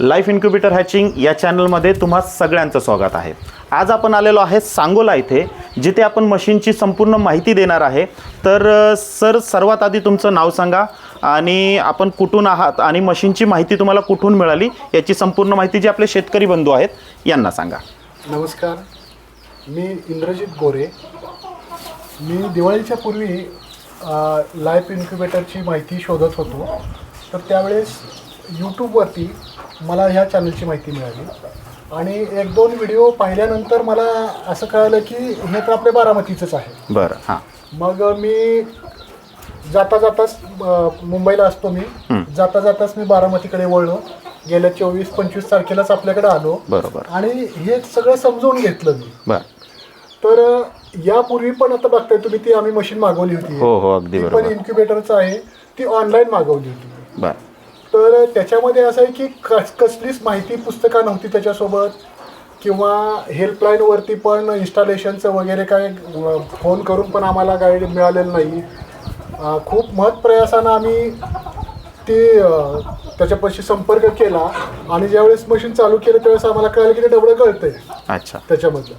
Life incubator hatching या चॅनलमध्ये तुम्हा सगळ्यांचं स्वागत आहे. आज आपण आलेलो आहे सांगोला इथे जिथे आपण मशीनची संपूर्ण माहिती देणार आहे. तर सर सर्वात आधी तुमचं नाव सांगा आणि आपण कुठून आहात आणि मशीनची माहिती तुम्हाला कुठून मिळाली याची संपूर्ण माहिती जी आपले शेतकरी बंधू आहेत यांना सांगा. नमस्कार. मी इंद्रजित गोरे. मी दिवाळीच्या पूर्वी लाईफ इन्क्युबेटरची माहिती शोधत होतो. तर त्यावेळेस यूट्यूबवरती मला ह्या चॅनलची माहिती मिळाली. आणि एक दोन व्हिडिओ पाहिल्यानंतर मला असं कळालं की हे तर आपल्या बारामतीचंच आहे. बरं हां. मग मी जाता जाताच अ, मुंबईला असतो मी. जाता जाताच मी बारामतीकडे वळलो. गेल्या चोवीस पंचवीस तारखेलाच आपल्याकडे आलो. बरोबर. आणि हे सगळं समजून घेतलं मी. बरं. तर अ, यापूर्वी पण आता बघताय तुम्ही ती आम्ही मशीन मागवली होती. हो हो अगदी ती पण बरोबर. इन्क्युबेटरचं आहे. ती ऑनलाईन मागवली होती. बरं. तर त्याच्यामध्ये असं आहे की कस कसलीच माहिती पुस्तका नव्हती त्याच्यासोबत. किंवा हेल्पलाईनवरती पण इन्स्टॉलेशनचं वगैरे काय फोन करून पण आम्हाला गाईड मिळालेलं नाही. खूप महत् प्रयासानं आम्ही ती त्याच्यापाशी संपर्क केला. आणि ज्यावेळेस मशीन चालू केलं त्यावेळेस आम्हाला कळलं की ते डबडं गळतंय. अच्छा. त्याच्यामधलं.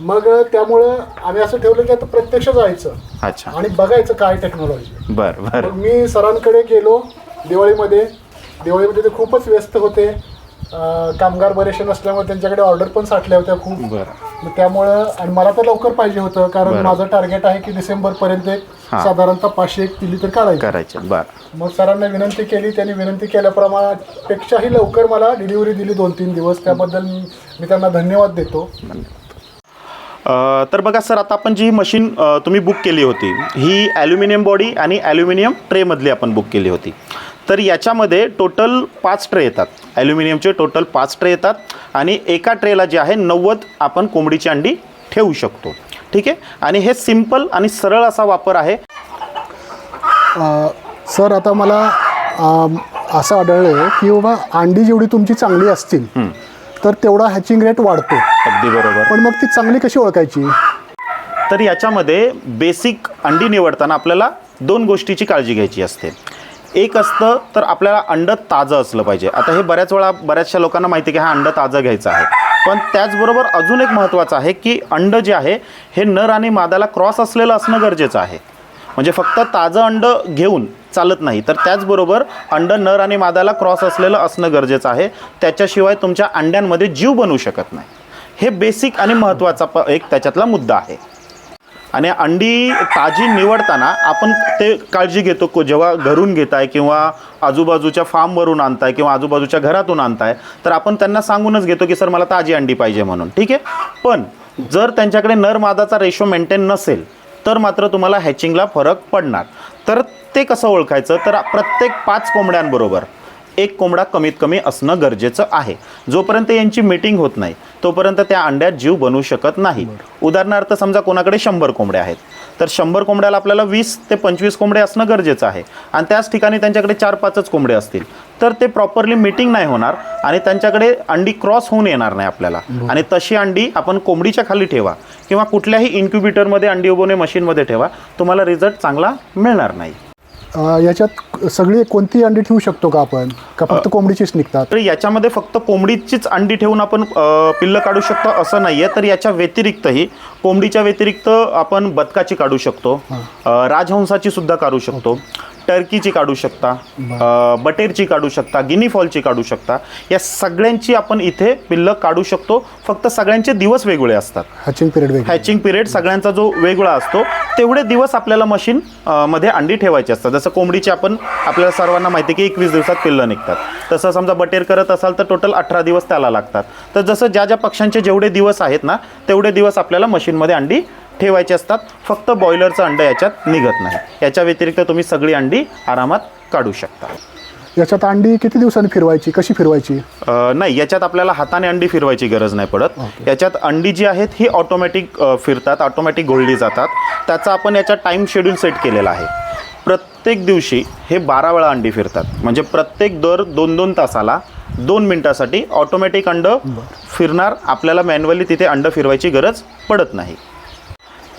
मग त्यामुळं आम्ही असं ठेवलं की आता प्रत्यक्ष जायचं. अच्छा. आणि बघायचं काय टेक्नॉलॉजी बरं बरं. मी सरांकडे गेलो दिवाळीमध्ये. दिवाळीमध्ये ते खूपच व्यस्त होते. अं, कामगार बरेचसे नसल्यामुळे त्यांच्याकडे ऑर्डर पण साठल्या होत्या खूप. बरं. मग त्यामुळं आणि मला तर लवकर पाहिजे होतं कारण बरं. माझं टार्गेट आहे की डिसेंबरपर्यंत एक हां. साधारणतः पाचशे एक पिली तर काढायची करायचं बरं. मग सरांना विनंती केली त्यांनी विनंती केल्याप्रमाणे पेक्षाही लवकर मला डिलिव्हरी दिली दोन तीन दिवस. त्याबद्दल मी मी त्यांना धन्यवाद देतो. अ, तर बघा सर आता आपण जी मशीन अ, तुम्ही बुक केली होती ही ॲल्युमिनियम बॉडी आणि ॲल्युमिनियम ट्रेमधली आपण बुक केली होती. तर याच्यामध्ये टोटल पाच ट्रे येतात. ॲल्युमिनियमचे टोटल पाच ट्रे येतात आणि एका ट्रेला जे आहे नव्वद आपण कोंबडीची अंडी ठेवू शकतो. ठीक आहे? आणि हे सिंपल आणि सरळ असा वापर आहे. सर आता मला असं आढळलं आहे की बाबा अंडी जेवढी तुमची चांगली असतील तर तेवढा हॅचिंग रेट वाढतो. अगदी बरोबर. पण मग ती चांगली कशी ओळखायची? तर याच्यामध्ये बेसिक अंडी निवडताना आपल्याला दोन गोष्टीची काळजी घ्यायची असते. एक असतं तर आपल्याला अंड ताजं असलं पाहिजे. आता हे बऱ्याच वेळा बऱ्याचशा लोकांना माहिती आहे की हा अंड ताजं घ्यायचं आहे. पण त्याचबरोबर अजून एक महत्त्वाचं आहे की अंड जे आहे हे नर आणि मादाला क्रॉस असलेलं असणं गरजेचं आहे. म्हणजे फक्त ताजं अंड घेऊन चालत नाही. तर त्याचबरोबर अंड नर आणि मादाला क्रॉस असलेलं असणं गरजेचं आहे. त्याच्याशिवाय तुमच्या अंड्यांमध्ये जीव बनू शकत नाही. हे बेसिक आणि महत्त्वाचा प एक त्याच्यातला मुद्दा आहे. आणि अंडी ताजी निवडताना आपण ते काळजी घेतो को जेव्हा घरून घेताय किंवा आजूबाजूच्या फार्मवरून आणताय किंवा आजूबाजूच्या घरातून आणताय तर आपण त्यांना सांगूनच घेतो की सर मला ताजी अंडी पाहिजे म्हणून. ठीक आहे? पण जर त्यांच्याकडे नर मादाचा रेशो मेंटेन नसेल तर मात्र तुम्हाला हॅचिंगला फरक पडणार. तर ते कसं ओळखायचं? तर प्रत्येक पाच कोंबड्यांबरोबर एक कोंबडा कमीत कमी असणं गरजेचं आहे. जोपर्यंत यांची मीटिंग होत नाही तोपर्यंत त्या अंड्यात जीव बनवू शकत नाही. उदाहरणार्थ समजा कोणाकडे शंभर कोंबड्या आहेत तर शंभर कोंबड्याला आपल्याला वीस ते पंचवीस कोंबडे असणं गरजेचं आहे. आणि त्याच ठिकाणी त्यांच्याकडे चार पाचच कोंबडे असतील तर ते प्रॉपरली मीटिंग नाही होणार आणि त्यांच्याकडे अंडी क्रॉस होऊन येणार नाही आपल्याला. आणि तशी अंडी आपण कोंबडीच्या खाली ठेवा किंवा कुठल्याही इन्क्युबेटरमध्ये अंडी उभवणे मशीनमध्ये ठेवा तुम्हाला रिझल्ट चांगला मिळणार नाही. अ, याच्यात सगळी कोणती अंडी ठेवू शकतो का आपण? का फक्त कोंबडीचीच निघतात? तर याच्यामध्ये फक्त कोंबडीचीच अंडी ठेवून आपण अ, पिल्लं काढू शकतो असं नाही आहे तर याच्या व्यतिरिक्तही कोंबडीच्या व्यतिरिक्त आपण बदकाची काढू शकतो. अ, राजहंसाची सुद्धा काढू शकतो. टर्कीची काढू शकता अ, बटेरची काढू शकता गिनी फॉलची काढू शकता. या सगळ्यांची आपण इथे पिल्लं काढू शकतो. फक्त सगळ्यांचे दिवस वेगवेगळे असतात. हॅचिंग पिरियड वेगळी हॅचिंग पिरियड सगळ्यांचा जो वेगळा असतो तेवढे दिवस आपल्याला मशीन अ, मध्ये अंडी ठेवायची असतात. जसं कोंबडीची आपण आपल्याला सर्वांना माहिती आहे की एकवीस दिवसात पिल्लं निघतात. तसं समजा बटेर करत असाल तर टोटल अठरा दिवस त्याला लागतात. तर जसं ज्या ज्या पक्ष्यांचे जेवढे दिवस आहेत ना तेवढे दिवस आपल्याला मशीनमध्ये अंडी ठेवायची असतात फक्त बॉयलरचं अंड याच्यात निघत नाही. याच्या व्यतिरिक्त तुम्ही सगळी अंडी आरामात काढू शकता. याच्यात अंडी किती दिवसांनी फिरवायची? कशी फिरवायची? अ, नाही याच्यात आपल्याला हाताने अंडी फिरवायची गरज नाही पडत. याच्यात अंडी जी आहेत ही ऑटोमॅटिक फिरतात ऑटोमॅटिक घोळली जातात. त्याचा आपण याच्यात टाईम शेड्यूल सेट केलेला आहे. प्रत्येक दिवशी हे बारा वेळा अंडी फिरतात. म्हणजे प्रत्येक दर दोन दोन तासाला दोन मिनटासाठी ऑटोमॅटिक अंड फिरणार आपल्याला मॅन्युअली तिथे अंड फिरवायची गरज पडत नाही.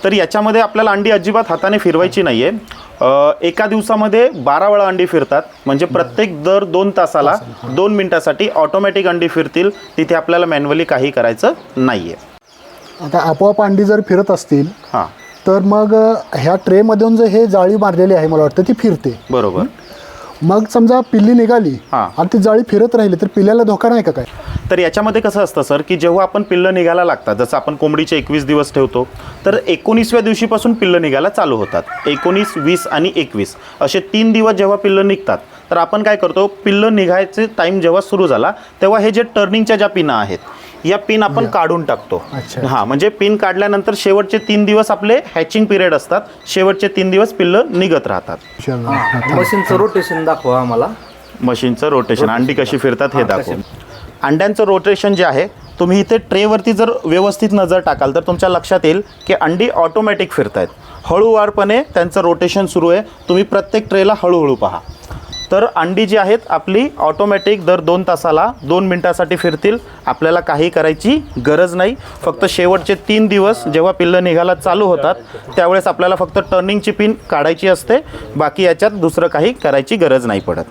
तर याच्यामध्ये आपल्याला अंडी अजिबात हाताने फिरवायची नाही आहे एका दिवसामध्ये बारा वेळा अंडी फिरतात. म्हणजे प्रत्येक दर दोन तासाला दोन मिनिटासाठी ऑटोमॅटिक अंडी फिरतील. तिथे आपल्याला मॅन्युअली काही करायचं नाही आहे आता आपोआप अंडी जर फिरत असतील हां. तर मग ह्या ट्रेमधून जे हे जाळी मारलेली आहे मला वाटतं ती फिरते. बरोबर. मग समजा पिल्ली निघाली हां. आणि ती जाळी फिरत राहिली तर पिल्ल्याला धोका नाही का काय तर याच्यामध्ये कसं असतं सर की जेव्हा आपण पिल्लं निघायला लागतात जसं आपण कोंबडीचे एकवीस दिवस ठेवतो तर एकोणीसव्या दिवशीपासून पिल्लं निघायला चालू होतात एकोणीस वीस आणि एकवीस असे तीन दिवस जेव्हा पिल्लं निघतात तर आपण काय करतो पिल्लं निघायचे टाईम जेव्हा सुरू झाला तेव्हा हे जे टर्निंगच्या ज्या पिना आहेत या पिन आपण काढून टाकतो. हां म्हणजे पिन काढल्यानंतर शेवटचे तीन दिवस आपले हॅचिंग पिरियड असतात. शेवटचे तीन दिवस पिल्लं निघत राहतात. मशीनचं रोटेशन दाखवा आम्हाला. मशीनचं रोटेशन अंडी कशी फिरतात हे दाखवू अंड्यांचं रोटेशन जे आहे तुम्ही इथे ट्रेवरती जर व्यवस्थित नजर टाकाल तर तुमच्या लक्षात येईल की अंडी ऑटोमॅटिक फिरत आहेत हळूवारपणे त्यांचं रोटेशन सुरू आहे. तुम्ही प्रत्येक ट्रेला हळूहळू पहा. तर अंडी जी आहेत आपली ऑटोमॅटिक दर दोन तासाला दोन मिनटासाठी फिरतील. आपल्याला काही करायची गरज नाही. फक्त शेवटचे तीन दिवस जेव्हा पिल्लं निघायला चालू होतात त्यावेळेस आपल्याला फक्त टर्निंगची पिन काढायची असते. बाकी याच्यात दुसरं काही करायची गरज नाही पडत.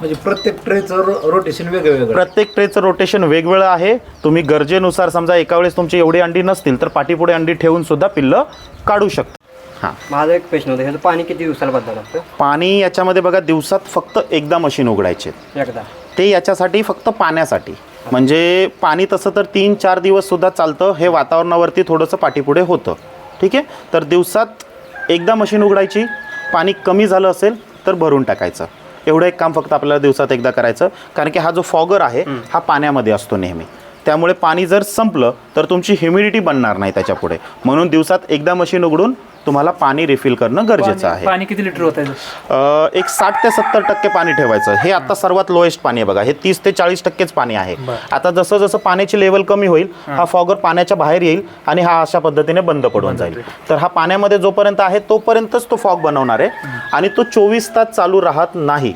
म्हणजे प्रत्येक ट्रेचं रोटेशन वेगळं वेगळं प्रत्येक ट्रेचं रोटेशन वेगवेगळं आहे. तुम्ही गरजेनुसार समजा एका वेळेस तुमची एवढी अंडी नसतील तर पाठीपुढे अंडी ठेवून सुद्धा पिल्लं काढू शकता. हां. माझा एक प्रश्न होता ह्याचं पाणी किती दिवसाला बदलावं लागतं पाणी याच्यामध्ये बघा दिवसात फक्त एकदा मशीन उघडायचे. एकदा. ते याच्यासाठी फक्त पाण्यासाठी. म्हणजे पाणी तसं तर तीन चार दिवस सुद्धा चालतं हे वातावरणावरती थोडंसं पाठीपुढे होतं. ठीक आहे? तर दिवसात एकदा मशीन उघडायची पाणी कमी झालं असेल तर भरून टाकायचं. एवढं एक काम फक्त आपल्याला दिवसात एकदा करायचं. कारण की हा जो फॉगर आहे हा पाण्यामध्ये असतो नेहमी. त्यामुळे पाणी जर संपलं तर तुमची ह्युमिडिटी बनणार नाही त्याच्यापुढे. म्हणून दिवसात एकदा मशीन उघडून तुम्हाला पाणी रिफिल करणं गरजेचं आहे. पाणी किती लिटर होत आहे अ, एक साठ ते सत्तर टक्के पाणी ठेवायचं. हे आता सर्वात लोएस्ट पाणी आहे बघा. हे तीस ते चाळीस टक्केच पाणी आहे. आता जसं जसं पाण्याची लेवल कमी होईल हा. फॉगर पाण्याच्या बाहेर येईल आणि हा अशा पद्धतीने बंद पडून जाईल. तर हा पाण्यामध्ये जोपर्यंत आहे तोपर्यंतच तो फॉग बनवणार आहे. आणि तो चोवीस तास चालू राहत नाही.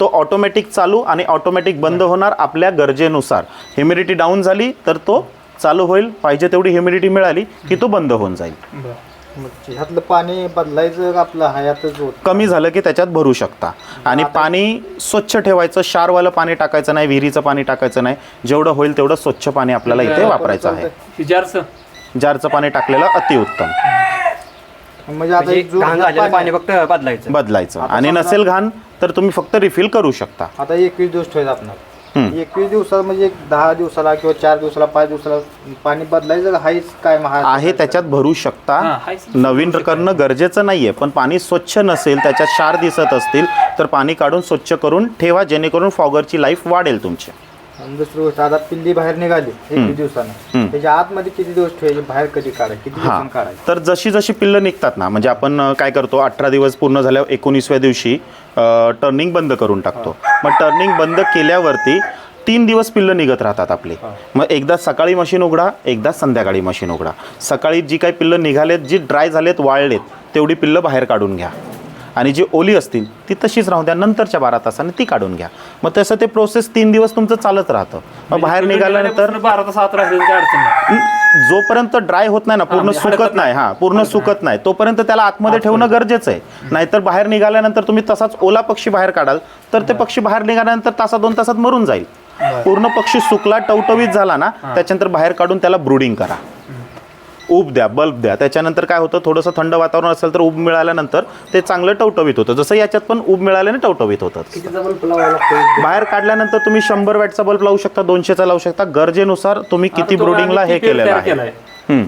तो ऑटोमॅटिक चालू आणि ऑटोमॅटिक बंद होणार आपल्या गरजेनुसार. ह्युमिडिटी डाऊन झाली तर तो चालू होईल. पाहिजे तेवढी ह्युमिडिटी मिळाली की तो बंद होऊन जाईल. मग ह्यातलं पाणी बदलायचं का आपलं? हयातच होत. कमी झालं की त्याच्यात भरू शकता. आणि पाणी स्वच्छ ठेवायचं क्षारवालं पाणी टाकायचं नाही विहिरीचं पाणी टाकायचं नाही. जेवढं होईल तेवढं स्वच्छ पाणी आपल्याला इथे वापरायचं आहे. जारचं जारचं पाणी टाकलेलं अतिउत्तम. म्हणजे आता म्हणजे एक जो घाण झालेलं पाणी- फक्त बदलायचं. बदलायचं. आणि नसेल घाण तर तुम्ही फक्त रिफिल करू शकता. आता एकवीस दिवस ठेवायचं आपण. एकवीस दिवसात म्हणजे एक दहा दिवसाला किंवा चार दिवसाला पाच दिवसाला पाणी बदलायचं का हाईच काय मग हा- आहे त्याच्यात भरू शकता. हायच. नवीन करणं गरजेचं नाहीये पण पाणी स्वच्छ नसेल त्याच्यात क्षार दिसत असतील तर पाणी काढून स्वच्छ करून ठेवा जेणेकरून फॉगरची लाईफ वाढेल तुमची. आणि दुसरी गोष्ट आता पिल्ली बाहेर निघाली एकवीस दिवसानं. त्याच्या आतमध्ये किती दिवस ठेवायचे बाहेर कधी काढायचे किती दिवसांनी काढायचे? तर जशी जशी पिल्लं निघतात ना म्हणजे आपण अ, काय करतो अठरा दिवस पूर्ण झाल्यावर एकोणीसव्या दिवशी टर्निंग बंद करून टाकतो. मग टर्निंग बंद केल्यावरती तीन दिवस पिल्लं निघत राहतात आपली. मग एकदा सकाळी मशीन उघडा एकदा संध्याकाळी मशीन उघडा. सकाळी जी काही पिल्लं निघालेत जी ड्राय झालेत वाळलेत तेवढी पिल्लं बाहेर काढून घ्या. आणि जी ओली असतील ती तशीच राहू द्या नंतरच्या बारा तासाने ती काढून घ्या. मग तसं ते प्रोसेस तीन दिवस तुमचं चालत राहतं. मग बाहेर निघाल्यानंतर बारा तास आत राहिलं काही अडचण नाही. न- जोपर्यंत ड्राय होत नाही ना पूर्ण म्हणजे सुकत नाही हा पूर्ण सुकत नाही. तोपर्यंत त्याला आतमध्ये ठेवणं गरजेचं आहे. नाहीतर बाहेर निघाल्यानंतर तुम्ही तसाच ओला पक्षी बाहेर काढाल तर ते पक्षी बाहेर निघाल्यानंतर तासा दोन तासात मरून जाईल. पूर्ण पक्षी सुकला टवटवीत झाला ना त्याच्यानंतर बाहेर काढून त्याला ब्रुडिंग करा. ऊब द्या बल्ब द्या. त्याच्यानंतर काय होतं थोडंसं थंड वातावरण असेल तर ऊब मिळाल्यानंतर ते चांगलं टवटवीत होतं. जसं याच्यात पण ऊब मिळाल्याने टवटवीत होतं बाहेर काढल्यानंतर तुम्ही शंभर वॅटचा बल्ब लावू शकता दोनशेचा लावू शकता. गरजेनुसार तुम्ही किती ब्रुडिंगला हे केलेलं आहे.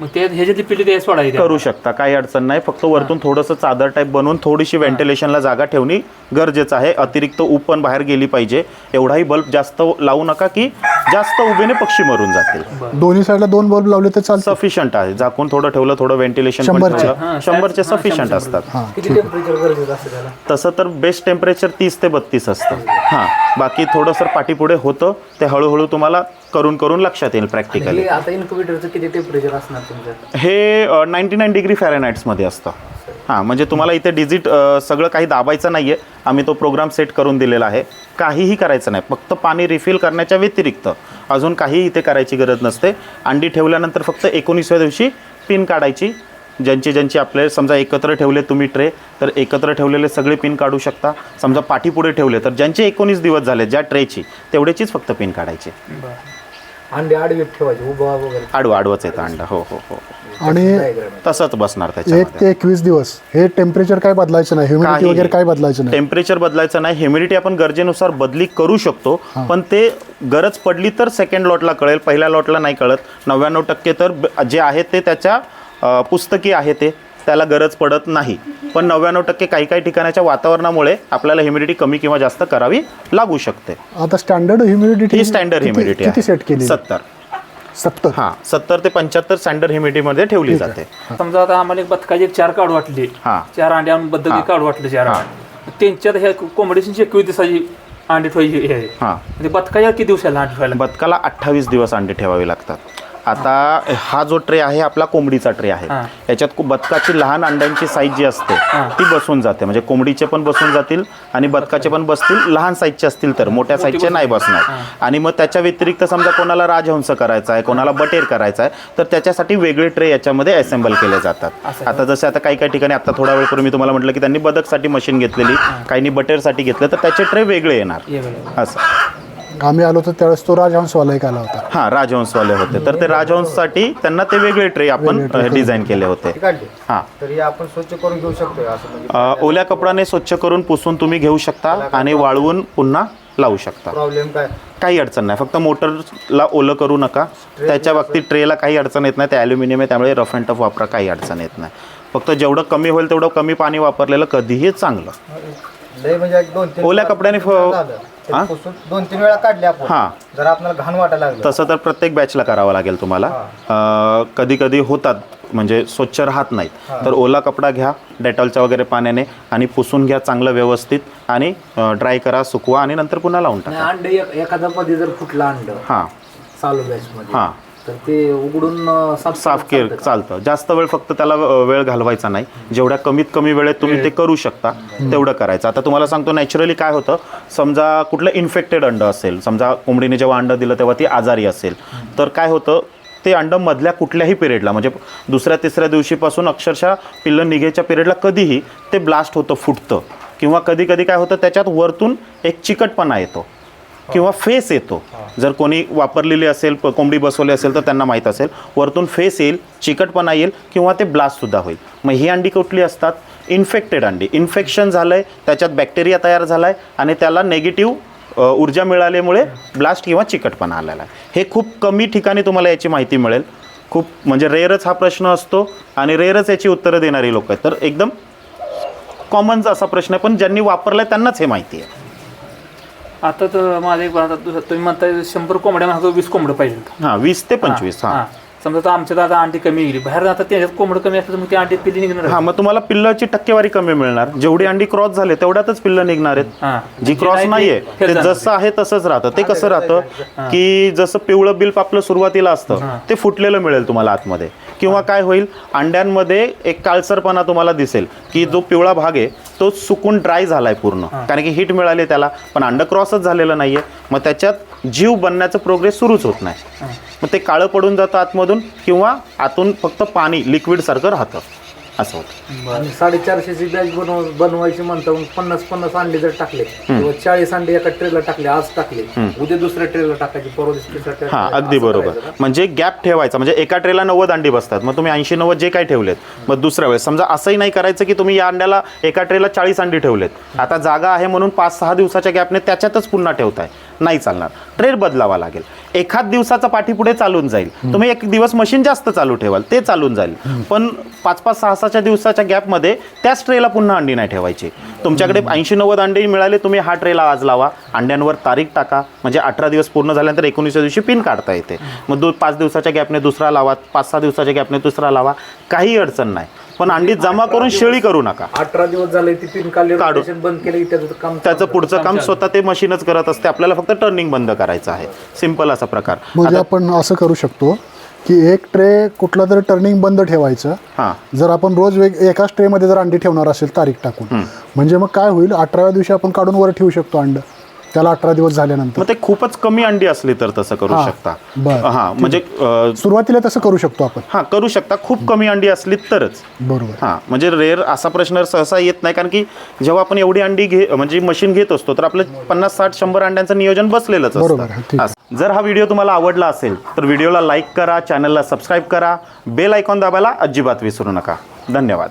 मग ते ह्याच्यातली पिल्ली ते सोडायची. करू शकता काही अडचण नाही. फक्त वरतून थोडंसं चादर टाईप बनवून थोडीशी व्हेंटिलेशनला जागा ठेवणे गरजेचं आहे. अतिरिक्त ऊब पण बाहेर गेली पाहिजे. एवढाही बल्ब जास्त लावू नका की जास्त उभेने पक्षी मरून जातील. दोन्ही साईडला दोन बल्ब लावले तर चालतं. सफिशियंट आहे. झाकून थोडं ठेवलं थोडं व्हेंटिलेशन पण शंभरचे. सफिशियंट. असतात हां किती टेम्परेचर गरजेचं असतं त्याला? तसं तर बेस्ट टेम्परेचर तीस ते बत्तीस असतं. हां. बाकी थोडंसं पाठीपुढे होतं ते हळूहळू तुम्हाला करून करून लक्षात येईल प्रॅक्टिकली हे आता इन्क्युबेटरचं किती टेम्परेचर असणार तुमचं हे नाईन्टी नाईन डिग्री फॅरेनाईट्समध्ये असतं. हां म्हणजे तुम्हाला इथे डिजिट सगळं काही दाबायचं नाही आहे आम्ही तो प्रोग्राम सेट करून दिलेला आहे. काहीही करायचं नाही. फक्त पाणी रिफिल करण्याच्या व्यतिरिक्त अजून काही इथे करायची गरज नसते. अंडी ठेवल्यानंतर फक्त एकोणीसव्या दिवशी पिन काढायची. ज्यांची ज्यांची आपले समजा एकत्र ठेवले तुम्ही ट्रे तर एकत्र ठेवलेले सगळे पिन काढू शकता. समजा पाठीपुढे ठेवले तर ज्यांचे एकोणीस दिवस झाले ज्या ट्रेची तेवढेचीच फक्त पिन काढायची. अंडे आडवे ठेवायचे उभा वगैरे आडवं आडवंच येतं अंडा. हो हो हो. आणि तसंच बसणार एक त्याच्यामध्ये ते एकवीस दिवस. हे टेम्परेचर काय बदलायचं नाही? ह्युमिडिटी काही वगैरे काय बदलायचं नाही? टेम्परेचर बदलायचं नाही. ह्युमिडिटी आपण गरजेनुसार बदली करू शकतो. पण ते गरज पडली तर सेकंड लॉटला कळेल. पहिल्या लॉटला नाही कळत. नव्याण्णव टक्के तर ब- जे आहे ते त्याच्या पुस्तकी आहे ते त्याला गरज पडत नाही. पण नव्याण्णव टक्के काही काही ठिकाणाच्या वातावरणामुळे आपल्याला ह्युमिडिटी कमी किंवा जास्त करावी लागू शकते. आता स्टँडर्ड ह्युमिडिटी ही स्टँडर्ड ह्युमिडिटी किती सेट केली सत्तर. सत्तर. हां सत्तर ते पंच्याहत्तर स्टँडर्ड ह्युमिडिटीमध्ये ठेवली जाते. समजा आता आम्हाला एक बदकाची एक चार काढ वाटली. हा. चार अंडे बद्दल काढ वाटलं चार अंडे. त्यांच्यात ह्या कोंबडीची एकवीस दिवसाची अंडे ठेवायची हे आहे. हां. म्हणजे बदकाच्या किती दिवसाला अंडे ठेवायला बदकाला अठ्ठावीस दिवस अंडे ठेवावे लागतात. आता हा जो ट्रे आहे आपला कोंबडीचा ट्रे आहे. याच्यात बदकाची लहान अंड्यांची साईज जी असते ती बसून जाते. म्हणजे कोंबडीचे पण बसून जातील आणि बदकाचे पण बसतील. लहान साईजचे असतील तर मोठ्या साईजचे नाही बसणार. आणि मग त्याच्या व्यतिरिक्त समजा कोणाला राजहंस करायचा आहे कोणाला बटेर करायचा आहे तर त्याच्यासाठी वेगळे ट्रे याच्यामध्ये असेंबल केले जातात. आता जसे आता काही काही ठिकाणी आता थोडा वेळ पूर्वी मी तुम्हाला म्हटलं की त्यांनी बदकसाठी मशीन घेतलेली काहींनी बटेरसाठी घेतलं तर त्याचे ट्रे वेगळे येणार. असं. आम्ही आलो तर त्यावेळेस तो राजहंसवाला एक आला होता. हा राजहंसवाले होते. तर ते राजहंससाठी त्यांना ते वेगळे ट्रे आपण डिझाईन केले होते. काढले हा. तर हे आपण स्वच्छ करून घेऊ शकतो असं म्हणजे अ, ओल्या कपड्याने स्वच्छ करून पुसून तुम्ही घेऊ शकता आणि वाळवून पुन्हा लावू शकता. प्रॉब्लेम काय? काही अडचण नाही. फक्त मोटरला ओलं करू नका. त्याच्या बाबतीत ट्रेला काही अडचण येत नाही. ते ॲल्युमिनियम आहे त्यामुळे रफ अँड टफ वापरा काही अडचण येत नाही. फक्त जेवढं कमी होईल तेवढं कमी पाणी वापरलेलं कधीही चांगलं. लय म्हणजे एक दोन तीन ओल्या कपड्याने फ- झालं. हा? दोन तीन वेळा काढले आपण. हा. जर आपल्याला घाण वाटायला लागलं. तसं तर प्रत्येक बॅचला करावं लागेल तुम्हाला. कधी कधी होतात म्हणजे स्वच्छ राहत नाहीत. तर ओला कपडा घ्या डेटॉलच्या वगैरे पाण्याने आणि पुसून घ्या चांगलं व्यवस्थित आणि ड्राय करा सुकवा आणि नंतर पुन्हा लावून टाका. अंड एक एखादा मध्ये जर फुटलं अंड हां. चालू बॅच मध्ये हां. तर ते उघडून साफ साफ केअर चालतं जास्त वेळ फक्त त्याला वेळ घालवायचा नाही. जेवढ्या कमीत कमी वेळेत तुम्ही ते करू शकता तेवढं करायचं. आता तुम्हाला सांगतो नॅचरली काय होतं समजा कुठलं इन्फेक्टेड अंड असेल समजा कोंबडीने जेव्हा अंड दिलं तेव्हा ती आजारी असेल. तर काय होतं ते अंड मधल्या कुठल्याही पिरियडला म्हणजे दुसऱ्या तिसऱ्या दिवशीपासून अक्षरशः पिल्लं निघायच्या पिरियडला कधीही ते ब्लास्ट होतं फुटतं. किंवा कधी कधी काय होतं त्याच्यात वरतून एक चिकटपणा येतो. किंवा फेस येतो. जर कोणी वापरलेली असेल प- कोंबडी बसवली असेल तर त्यांना माहीत असेल. वरतून फेस येईल चिकटपणा येईल किंवा ते ब्लास्टसुद्धा होईल. मग ही अंडी कुठली असतात? इन्फेक्टेड अंडी. इन्फेक्शन झालं आहे त्याच्यात बॅक्टेरिया तयार झाला आहे आणि त्याला नेगेटिव्ह ऊर्जा मिळाल्यामुळे ब्लास्ट किंवा चिकटपणा आलेला आहे. हे खूप कमी ठिकाणी तुम्हाला याची माहिती मिळेल. खूप म्हणजे रेअरच हा प्रश्न असतो आणि रेअरच याची उत्तरं देणारी लोक आहेत. तर एकदम कॉमनच असा प्रश्न आहे पण ज्यांनी वापरलाय त्यांनाच हे माहिती आहे. आता तर माझा एक तुम्ही म्हणताय शंभर कोंबड्या म्हणतो वीस कोंबडं पाहिजे हां वीस ते पंचवीस हा. समजा आता आमच्यात आता अंडी कमी गेली बाहेर आता त्याच्यात कोंबडं कमी असलं तर मग ते अंडी पिल्ली निघणार. हा मग तुम्हाला पिल्लाची टक्केवारी कमी मिळणार. जेवढी अंडी क्रॉस झाले तेवढ्यातच पिल्लं निघणार आहेत. हा. जी क्रॉस नाहीये ते जसं आहे तसंच राहतं. ते कसं राहतं की जसं पिवळं बिल आपलं सुरुवातीला असतं ते फुटलेलं मिळेल तुम्हाला आतमध्ये. किंवा काय होईल अंड्यांमध्ये एक काळसरपणा तुम्हाला दिसेल की जो पिवळा भाग आहे तो सुकून ड्राय झालाय पूर्ण. कारण की हीट मिळाली त्याला. पण अंड क्रॉसच झालेलं नाहीये. मग त्याच्यात जीव बनण्याचं प्रोग्रेस सुरूच होत नाही. मग ते काळं पडून जातं आतमधून किंवा आतून फक्त पाणी लिक्विड सारखं राहतं. असं होतं. आणि साडेचारशेची बॅच बनव बनवायची म्हणता मग पन्नास पन्नास अंडे जर टाकले किंवा चाळीस अंडे एका ट्रेला टाकले आज टाकले उद्या दुसऱ्या ट्रेला टाकायचे परवा तिसऱ्या ट्रेला हा. अगदी बरोबर? म्हणजे गॅप ठेवायचा. म्हणजे एका ट्रेला नव्वद अंडी बसतात. मग तुम्ही ऐंशी नव्वद जे काही ठेवलेत मग दुसऱ्या वेळेस. समजा असंही नाही करायचं की तुम्ही या अंड्याला एका ट्रेला चाळीस अंडी ठेवलेत. आता जागा आहे म्हणून पाच सहा दिवसाच्या गॅपने त्याच्यातच पुन्हा ठेवताय. नाही चालणार. ट्रेड बदलावा लागेल. एखाद दिवसाचा पाठीपुढे चालून जाईल. तुम्ही एक दिवस मशीन जास्त चालू ठेवाल ते चालून जाईल. पण पाच पाच सहा सहाच्या दिवसाच्या गॅपमध्ये त्याच ट्रेला पुन्हा अंडी नाही ठेवायची. तुमच्याकडे ऐंशी नव्वद अंडी मिळाले तुम्ही हा ट्रेला आज लावा. अंड्यांवर तारीख टाका. म्हणजे अठरा दिवस पूर्ण झाल्यानंतर एकोणीसच्या दिवशी पिन काढता येते. मग दो पाच दिवसाच्या गॅपने दुसरा लावा पाच सहा दिवसाच्या गॅपने दुसरा लावा. काही अडचण नाही. पण अंडी जमा करून शेळी करू नका. अठरा दिवस झाले ती पिन काढली काढू. rotation बंद केलं की त्याचं काम त्याचं पुढचं काम स्वतः ते मशीनच करत असते. आपल्याला फक्त टर्निंग बंद करायचं आहे. सिंपल असा प्रकार. म्हणजे आपण असं करू शकतो की एक ट्रे कुठला तरी टर्निंग बंद ठेवायचं. हां. जर आपण रोज वेग एकाच ट्रेमध्ये जर अंडी ठेवणार असेल तारीख टाकून म्हणजे मग काय होईल? अठराव्या दिवशी आपण काढून वर ठेवू शकतो अंड. त्याला अठरा दिवस झाल्यानंतर. मग ते खूपच कमी अंडी असली तर तसं करू हा, शकता. बरं. हा म्हणजे अ, सुरुवातीला तसं करू शकतो आपण. हा करू शकता. खूप कमी अंडी असली तरच. बरोबर. हा म्हणजे रेअर असा प्रश्न सहसा येत नाही कारण की जेव्हा आपण एवढी अंडी घे म्हणजे मशीन घेत असतो तर आपलं पन्नास साठ शंभर अंड्यांचं नियोजन बसलेलंच बरोबर, असतं ठीक. जर हा व्हिडिओ तुम्हाला आवडला असेल तर व्हिडिओला लाईक करा चॅनलला सबस्क्राईब करा. बेल आयकॉन दाबायला अजिबात विसरू नका. धन्यवाद.